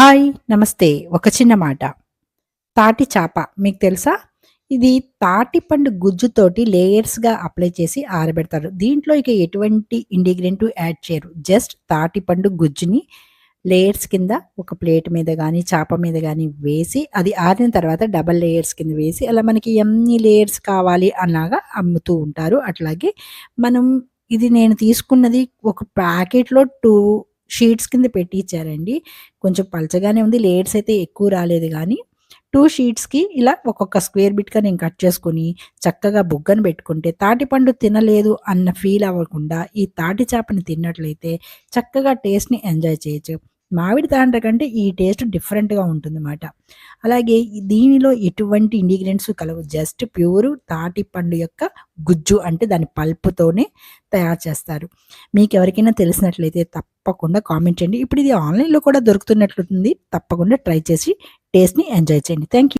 Hi నమస్తే. ఒక చిన్న మాట. తాటి చాప మీకు తెలుసా? ఇది తాటి పండు గుజ్జుతోటి లేయర్స్గా అప్లై చేసి ఆరబెడతారు. దీంట్లో ఇక ఎటువంటి ఇండిగ్రెంట్ యాడ్ చేయరు. జస్ట్ తాటి పండు గుజ్జుని లేయర్స్ కింద ఒక ప్లేట్ మీద కానీ చాప మీద కానీ వేసి అది ఆరిన తర్వాత డబల్ లేయర్స్ కింద వేసి అలా మనకి ఎన్ని లేయర్స్ కావాలి అన్నాగా అమ్ముతూ ఉంటారు. అట్లాగే మనం ఇది నేను తీసుకున్నది ఒక ప్యాకెట్లో టూ షీట్స్ కింద పెట్టి ఇచ్చారండి కొంచెం పలచగానే ఉంది. లేయర్స్ అయితే ఎక్కువ రాలేదు కానీ టూ షీట్స్కి ఇలా ఒక్కొక్క స్క్వేర్ బిట్గా నేను కట్ చేసుకొని చక్కగా బుగ్గను పెట్టుకుంటే తాటిపండు తినలేదు అన్న ఫీల్ అవ్వకుండా ఈ తాటి చేపని తిన్నట్లయితే చక్కగా టేస్ట్ని ఎంజాయ్ చేయొచ్చు. మామిడి తాండ్ర కంటే ఈ టేస్ట్ డిఫరెంట్గా ఉంటుందన్నమాట. అలాగే దీనిలో ఎటువంటి ఇంగ్రీడియంట్స్ కలవు. జస్ట్ ప్యూర్ తాటి పండు యొక్క గుజ్జు అంటే దాని పల్పుతోనే తయారు చేస్తారు. మీకు ఎవరికైనా తెలిసినట్లయితే తప్పకుండా కామెంట్ చేయండి. ఇప్పుడు ఇది ఆన్లైన్లో కూడా దొరుకుతున్నట్లుంది. తప్పకుండా ట్రై చేసి టేస్ట్ని ఎంజాయ్ చేయండి. Thank you